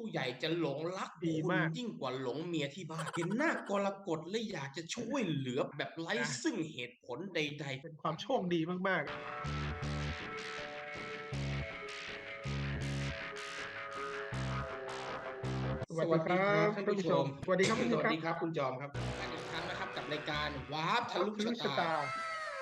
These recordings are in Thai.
ผู้ใหญ่จะหลงรักดีคุณมากยิ่งกว่าหลงเมียที่บ้านเห็นหน้ากรกฎและอยากจะช่วยเหลือแบบไร้นะซึ่งเหตุผลใด ๆ เป็นความโชคดีมากๆสวัสดีครับท่านท่านผู้ผู้ชชมมสวัสดีครับสคุณวัสครับดีครับ คุณจอมครับกันอีกครั้งนะครับกับรายการวาร์ปทะลุทะลุชะชะตา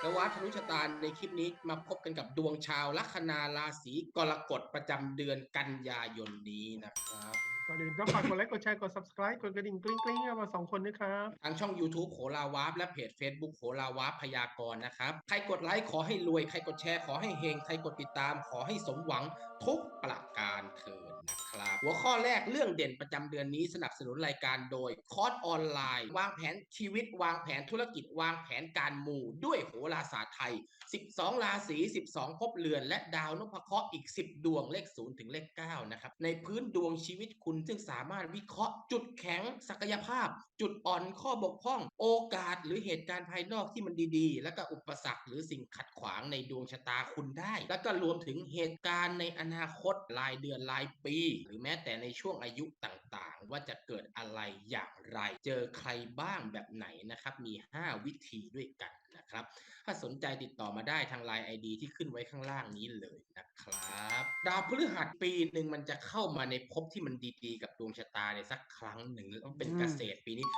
ตาวาร์ปทะลุชะตาในคลิปนี้มาพบกันกับดวงชาวลัคนาราศีกรกฎประจำเดือนกันยายนนี้นะครับก่อนอื่นก็ฝากกดไลค์กดแชร์กด subscribe กดกระดิ่งกริ๊งกริ๊งๆให้เราสองคนนะครับ ทางช่อง YouTube โหราวาร์ปและเพจ Facebook โหราวาร์ปพยากรณ์นะครับ ใครกดไลค์ขอให้รวย ใครกดแชร์ขอให้เฮง ใครกดติดตามขอให้สมหวังทุกประการเถิดนะครับ หัวข้อแรกเรื่องเด่นประจำเดือนนี้สนับสนุนรายการโดยคอร์สออนไลน์ วางแผนชีวิต วางแผนธุรกิจ วางแผนการมูด้วยโหราศาสตร์ไทย 12 ราศี 12ภพเรือน และดาวนพเคราะห์อีก 10 ดวงเลข 0 ถึงเลข 9 นะครับ ในพื้นดวงชีวิตคุณซึ่งสามารถวิเคราะห์จุดแข็งศักยภาพ จุดอ่อนข้อบกพร่อง โอกาสหรือเหตุการณ์ภายนอกที่มันดีๆ แล้วก็อุปสรรคหรือสิ่งขัดขวางในดวงชะตาคุณได้ แล้วก็รวมถึงเหตุการณ์ในอนาคตรายเดือนรายปีหรือแม้แต่ในช่วงอายุต่างๆ ว่าจะเกิดอะไรอย่างไร เจอใครบ้างแบบไหนนะครับ มี 5 วิธีด้วยกันนะครับ ถ้าสนใจติดต่อมาได้ทาง Line ID ที่ขึ้นไว้ข้างล่างนี้เลยนะครับ ดาวพฤหัสปีหนึ่งมันจะเข้ามาในภพที่มันดีๆ กับดวงชะตาในยสักครั้งหนึ่งแล้วต้องเป็นเกษตรปีนี้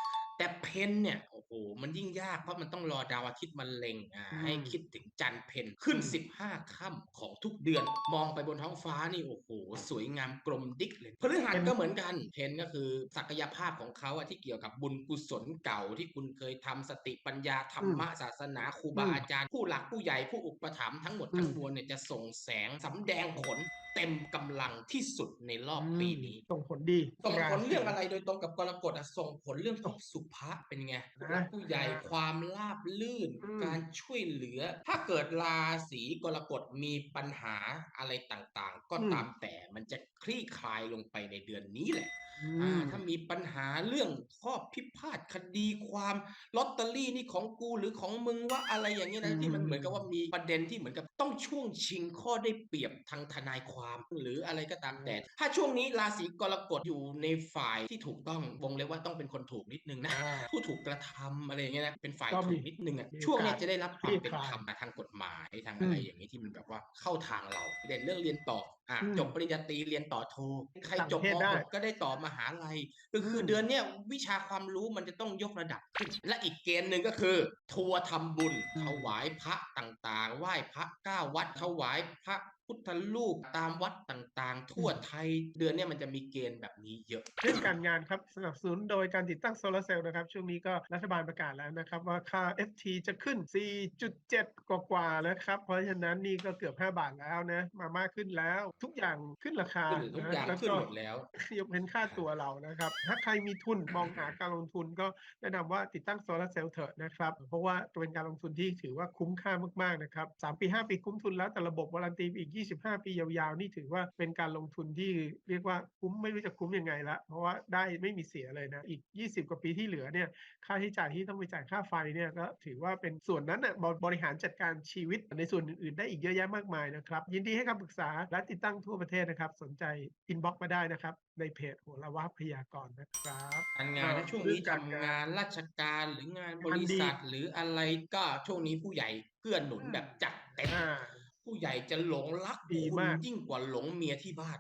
แต่เพนเนี่ยโอ้โหมันยิ่งยากเพราะมันต้องรอดาวอาทิตย์มันเล็งอ่าอืมให้คิดถึงจันทร์เพนขึ้นอืม15ค่ำของทุกเดือน มองไปบนท้องฟ้านี่โอ้โห สวยงามกลมดิกเลยพฤหัสก็เหมือนกันเพนก็คือศักยภาพของเขาอะที่เกี่ยวกับบุญกุศลเก่าที่คุณเคยทำสติปัญญาธรรมะศาสนาครูบาอืมอาจารย์ ผู้หลักผู้ใหญ่ผู้อุปถัมภ์ทั้งหมดอืมทั้งมวลเนี่ยจะส่งแสงสำแดงผล เต็มกำลังที่สุดในรอบปีนี้ส่งผลดีส่งผลาศีเรื่องอะไรโดยตรงกับกรกฎอะส่งผลเรื่องของสุภะเป็นไงผู้หลักนะผู้ใหญ่ความราบลื่นอืมการช่วยเหลือ ถ้าเกิดราศีกรกฎมีปัญหาอะไรต่างๆ ก็ตามแต่มันจะคลี่คลายลงไปในเดือนนี้แหละอือ่าม ถ้ามีปัญหาเรื่องข้อพิพาทคดีความลอตเตอรี่นี่ของกูหรือของมึงว่าอะไรอย่างเงี้ยนะที่มันเหมือนกับว่ามีประเด็นที่เหมือนกับต้องช่วงชิงข้อได้เปรียบทางทนายความหรืออะไรก็ตามแต่ ถ้าช่วงนี้ราศีกรกฎอยู่ในฝ่ายที่ถูกต้องวงเล็บว่าต้องเป็นคนถูกนิดนึงนะอ่าผู้ถูกกระทำอะไรอย่างเงี้ยนะเป็นฝ่ายก็มีถูกนิดนึงอะมีช่วงเนี้ยโอกาสจะได้รับความคลี่เป็นคลายธรรมทางกฎหมายทางอะไรอืมอย่างนี้ที่มันแบบว่าเข้าทางเราเด่นเรื่องเรียนต่อ อะอืมจบปริญญาตรีเรียนต่อโท ใครต่างจบประเทศมได้หกก็ได้ต่อมหาลัยก็คืออมเดือนเนี้ยวิชาความรู้มันจะต้องยกระดับขึ้น และอีกเกณฑ์หนึ่งก็คือ ทัวร์ทำบุญอืมถวายพระต่างๆ ไหว้พระเก้าวัดถวายพระ พุทธรูปตามวัดต่างๆ ทั่วไทยเดือนเนี้ยมันจะมีเกณฑ์แบบนี้เยอะ เรื่องการงานครับสนับสนุนโดยการติดตั้งโซลาร์เซลล์นะครับ ช่วงนี้ก็รัฐบาลประกาศแล้วนะครับ ว่าค่า FT จะขึ้น 4.7 กว่าๆนะครับ เพราะฉะนั้นนี่ก็เกือบ 5 บาทแล้วนะมามากขึ้นแล้ว ทุกอย่างขึ้นราคาขึ้นทุกอย่างนะขึ้นก็หมดแล้วยกเว้นค่าตัวเรานะครับ ถ้าใครมีทุนมองหาการลงทุนก็แนะนำว่าติดตั้งโซลาร์เซลล์เถอะนะครับเพราะว่าเป็นการลงทุนที่ถือว่าคุ้มค่ามากๆนะครับ3ปี 5 ปีคุ้มทุนแล้วแต่ระบบวารันตีอีก25 ปียาวๆ นี่ถือว่าเป็นการลงทุนที่เรียกว่าคุ้มไม่รู้จะคุ้มยังไงละ เพราะว่าได้ไม่มีเสียเลยนะ อีก 20 กว่าปีที่เหลือเนี่ยค่าใช้จ่ายที่ต้องไปจ่ายค่าไฟเนี่ยก็ถือว่าเป็นส่วนนั้นน่ะบริหารจัดการชีวิตในส่วนอื่นๆ ได้อีกเยอะแยะมากมายนะครับ ยินดีให้คำปรึกษาและติดตั้งทั่วประเทศนะครับ สนใจอินบ็อกมาได้นะครับ ในเพจโหราว่าพยากรณ์นะครับการงานถ้าช่วงนี้ทำงานราชการหรืองานบริษัทหรืออะไรก็ช่วงนี้ผู้ใหญ่เกื้อหนุนแบบจัดเต็มอ่า ผู้ใหญ่จะหลงรักดีคุณมากยิ่งกว่าหลงเมียที่บ้าน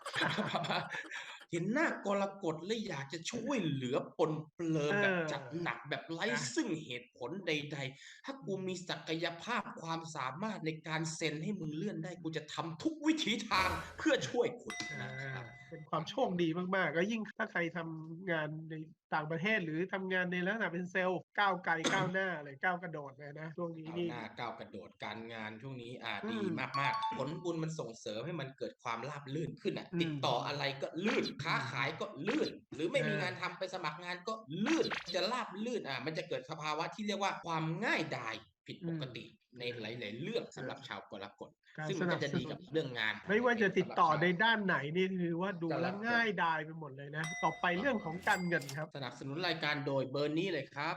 เห็นหน้ากรกฎแล้วอยากจะช่วยเหลือปนเปลือแบบจัดหนักแบบไร้ซึ่งเหตุผลใด ๆ ถ้ากูมีศักยภาพความสามารถในการเซ็นให้มึงเลื่อนได้กูจะทำทุกวิถีทางเพื่อช่วยคุณอ่านะครับเป็นความโชคดีมากๆ ก็ยิ่งถ้าใครทำงานในต่างประเทศหรือทำงานในลักษณะเป็นเซลล์ก้าวไกลก้าวหน้าเลยก้าวกระโดดเลยนะช่วงนี้ก้าวนี่หน้าก้าวกระโดดการงานช่วงนี้อ่าอืมดีมากๆ ผลบุญมันส่งเสริมให้มันเกิดความราบรื่นขึ้นอะอืมติดต่ออะไรก็ลื่นค้าขายก็ลื่น หรือไม่มีอ่างงานทำไปสมัครงานก็ลื่นจะราบลื่นอะมันจะเกิดสภาวะที่เรียกว่าความง่ายดายผิดปกติในหลาย ๆ เรื่องสำหรับชาวกรกฎการซึ่งสมันนัก็บจะสดีนุกับนเรื่องงาน ไม่ว่าจะติดต่อสำหรับในชาวด้านไหนนี่คือว่าดูแต่ละแล้วคนง่ายดายไปหมดเลยนะ ต่อไปเรื่องของการเงินครับ สนับสนุนรายการโดยเบอร์นี้เลยครับ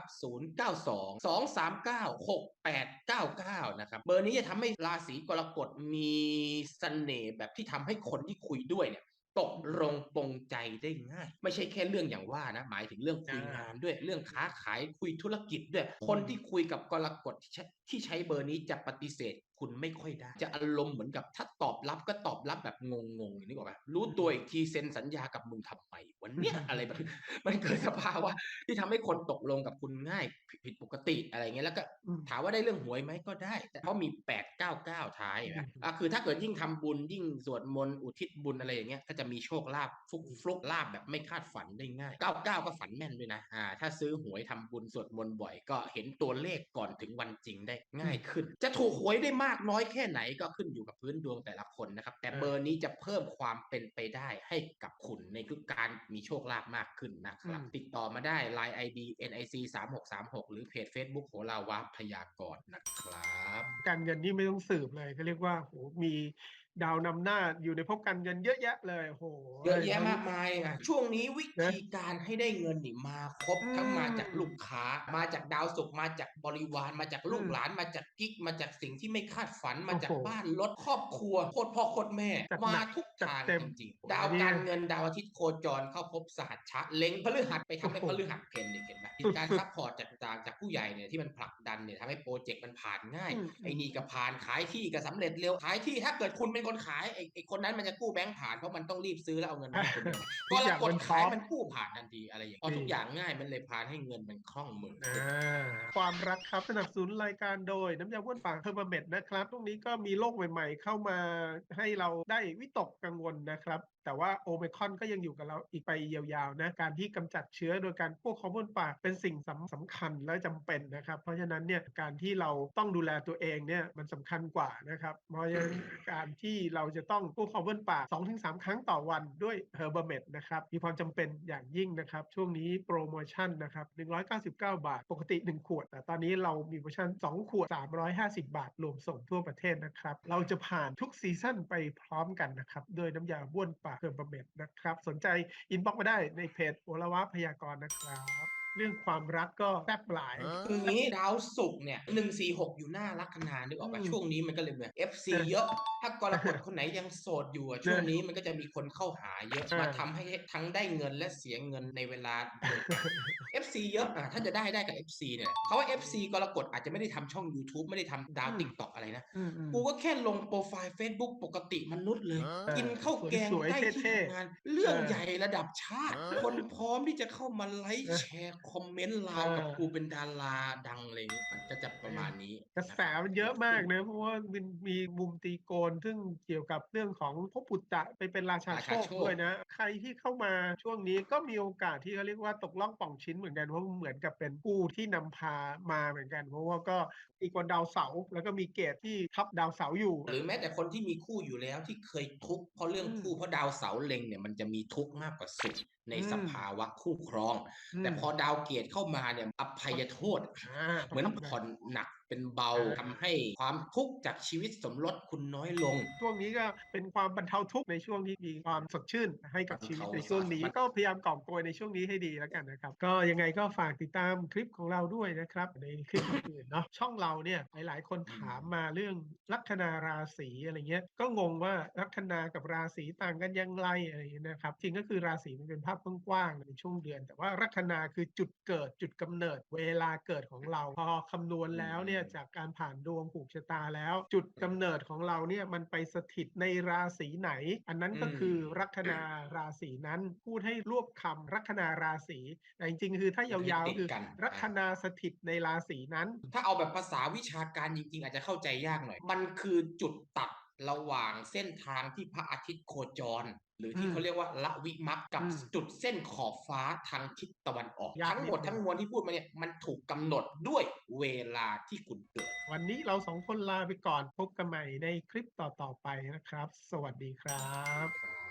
092 239 6899 นะครับ เบอร์นี้จะทำให้ราศีกรกฎมีเสน่ห์แบบที่ทำให้คนที่คุยด้วยเนี่ย ตกลงปรงใจได้ง่าย ไม่ใช่แค่เรื่องอย่างว่านะ หมายถึงเรื่องคุยงานด้วยเรื่องค้าขายคุยธุรกิจด้วย คนที่คุยกับกรกฎที่ใช้ที่ใช้เบอร์นี้จะปฏิเสธ คุณไม่ค่อยได้ จะอารมณ์เหมือนกับถ้าตอบรับก็ตอบรับแบบงงๆอย่างนี้ก่อนไหมรู้ตัวอีกทีเซ็นสัญญากับมึงทำไมวันเนี้ยอะไรแบบนี้มันเกิดสภาวะที่ทำให้คนตกลงกับคุณง่ายผิดผิดปกติอะไรเงี้ยแล้วก็อืมถามว่าได้เรื่องหวยไหมก็ได้ แต่เพราะมี8 9 9ท้ายนะอืมอะคือถ้าเกิดยิ่งทำบุญยิ่งสวดมนต์อุทิศบุญอะไรอย่างเงี้ยก็จะมีโชคลาภฟุกฟลุกลาภแบบไม่คาดฝันได้ง่าย99ก็ฝันแม่นด้วยนะอ่าถ้าซื้อหวยทำบุญสวดมนต์บ่อย ก็เห็นตัวเลขก่อนถึงวันจริงได้ง่ายขึ้น จะถูกหวยได้มากน้อยแค่ไหนก็ขึ้นอยู่กับพื้นดวงแต่ละคนนะครับ แต่เบอร์นี้จะเพิ่มความเป็นไปได้ให้กับคุณในทุกการมีโชคลาภมากขึ้นนะครับอืมติดต่อมาได้ Line ID NIC 3636 หรือเพจ Facebook โหราวาพยากรณ์นะครับ การเงินนี่ไม่ต้องสืบเลยก็เรียกว่าโหมี ดาวนำหน้าอยู่ในภพการเงินเยอะแยะเลยโหเยอะแยะมากมายนะช่วงนี้วิธีการให้ได้เงินนี่มาครบอืมทั้งมาจากลูกค้า มาจากดาวสุขมาจากบริวารมาจากลูกอืมหลานมาจากกิ๊กมาจากสิ่งที่ไม่คาดฝันมาจากโอ้โหบ้านรถครอบครัวโคตรพ่อโคตรแม่จัดมาหนักทุกจัดทางเต็มจริงๆดาวเนี่ยการเงินดาวอาทิตย์โคจรเข้าพบสหัชชะเล็งพฤหัสไปทำให้โอ้พโหฤหัสเพนเนี่ยเห็นไหมสุดๆการซัพพอร์ตจากจากจากผู้ใหญ่เนี่ยที่มันผลักดันเนี่ยทำให้โปรเจกต์มันผ่านง่ายอืมไอ้นี่ก็ผ่านขายที่ก็สำเร็จเร็วขายที่ถ้าเกิดคุณเป็นคนขายไอ้ไอ้คนนั้นมันจะกู้แบงค์ผ่านเพราะมันต้องรีบซื้อแล้วเอาเงินมาให้คุณทุก็กอละย่างกดมันพร้ขาอยมมันกู้ผ่านทันทีอะไรอย่างเงี้ยพอทุกอย่างง่ายมันเลยพานให้เงินมันคล่องมืออ่าความรักครับสนับสนุนรายการโดย น้ำยาบ้วนปากเทอร์มาเมดนะครับตรงนี้ก็มีโรคใหม่ ๆ เข้ามาให้เราได้วิตกกังวลนะครับแต่ว่าโอ i มคอนก็ยังอยู่กับเราอีกไปยาวๆนะการที่กำจัดเชื้อโดยการพวกคอมบ้วนปากเป็นสิ่งสำสำคัญและจำเป็นนะครับ เพราะฉะนั้นเนี่ยการที่เราต้องดูแลตัวเองเนี่ยมันสำคัญกว่านะครับ เพราะฉะนั้นการที่เราจะต้องพวกคอมบ้วนปาก2-3 ครั้งต่อวันด้วยเฮอร์เบ m เมดนะครับ มีความจำเป็นอย่างยิ่งนะครับ ช่วงนี้โปรโมชั่นนะครับ 199 บาท ปกติ 1 ขวด แต่ตอนนี้เรามีโปรโมชั่น 2 ขวด 350 บาท รวมส่งทั่วประเทศนะครับ เราจะผ่านทุกซีซั่นไปพร้อมกันนะครับ โดยน้ำยาบ้วนปากเฮอร์เบ m เมดนะครับ สนใจอินบ็อกมาได้ในเพจโอลวะพยากรณ์นะครับ เรื่องความรักก็แซ่บหลาย คืองี้ดาวศุกร์เนี่ยหนึ่งสี่หกอยู่หน้าลัคนานึกออกปะอืมช่วงนี้มันก็เลยเหมือน FC เออเยอะ ถ้ากรกฎคนไหนยังโสดอยู่อะช่วงนี้มันก็จะมีคนเข้าหาเยอะเออมาทำให้ทั้งได้เงินและเสียเงินในเวลาเดียวกัน FC เยอะอะถ้าจะได้ได้กับ FC เนี่ยเขาว่า FC กรกฎอาจจะไม่ได้ทำช่อง YouTube ไม่ได้ทำดาวอืมติ๊กต็อกอะไรนะอืมอืมกูก็แค่ลงโปรไฟล์ Facebook ปกติมนุษย์เลยเออกินข้าวแกงสวยๆใกล้ที่เท่ๆทำงาน เรื่องเออใหญ่ระดับชาติ คนพร้อมที่จะเข้ามาไลค์เออแชร์คอมเมนต์ราวกับเออกูเป็นดาราดังอะไรอย่างนี้มันก็จะประมาณนี้กระแสมันเยอะมากนะเพราะว่ามันมีมุมตีโกน ซึ่งเกี่ยวกับเรื่องของพวปุตตะไปเป็นราชาราโชชาคโชคด้วยนะ ใครที่เข้ามาช่วงนี้ก็มีโอกาสที่เขาเรียกว่าตกล่องป่องชิ้นเหมือนกันเพราะเหมือนกับเป็นผู้ที่นำพามาเหมือนกัน เพราะว่าก็อีกคนดาวเสาร์แล้วก็มีเกตที่ทับดาวเสาร์อยู่ หรือแม้แต่คนที่มีคู่อยู่แล้วที่เคยทุกข์เพราะเรื่องอืมคู่เพราะดาวเสาร์เล็งเนี่ยมันจะมีทุกข์มากกว่าสุขในอืมสภาวะคู่ครอง แต่พอดาวเกตเข้ามาเนี่ยอภัยโทษอ่าเหมือนต้งทำงาผ่อนหนักเป็นเบาอ่าทำให้ความทุกข์จากชีวิตสมรสคุณน้อยลง ช่วงนี้ก็เป็นความบรรเทาทุกข์ในช่วงที่มีความสดชื่นให้กับบรรชีวิตเทาในช่วงนี้สามัญก็พยายามกอบโกยในช่วงนี้ให้ดีแล้วกันนะครับ ก็ยังไงก็ฝากติดตามคลิปของเราด้วยนะครับ ในคลิปอื่นๆเนาะช่องเราเนี่ยหลาย ๆ คนถามมาเรื่องลัคนาราศีอะไรเงี้ยก็งงว่าลัคนากับราศีต่างกันอยังไงอะไรอย่างเงี้ยนะครับจริงก็คือราศีมันเป็นภาพกว้างๆในช่วงเดือน แต่ว่าลัคนาคือจุดเกิดจุดกำเนิดเวลาเกิดของเราพอคำนวณแล้วเนี่ยจากการผ่านดวงผูกชะตาแล้ว จุดกำเนิดของเราเนี่ยมันไปสถิตในราศีไหน อันนั้นก็อืมคือลัคนาราศีนั้นพูดให้รวบคำลัคนาราศีแต่จริงๆ คือถ้ายาวๆคือลัคนาสถิตในราศีนั้น ถ้าเอาแบบภาษาวิชาการจริงๆ อาจจะเข้าใจยากหน่อย มันคือจุดตัด ระหว่างเส้นทางที่พระอาทิตย์โคจร หรือที่อืมเขาเรียกว่าละวิมักกับอืมจุดเส้นขอบฟ้าทางทิศตะวันออกยากทั้งหมดนิดนึงทั้งมวลที่พูดมาเนี่ยมันถูกกำหนดด้วยเวลาที่คุณเกิด วันนี้เราสองคนลาไปก่อนพบกันใหม่ในคลิปต่อๆไปนะครับ สวัสดีครับครับ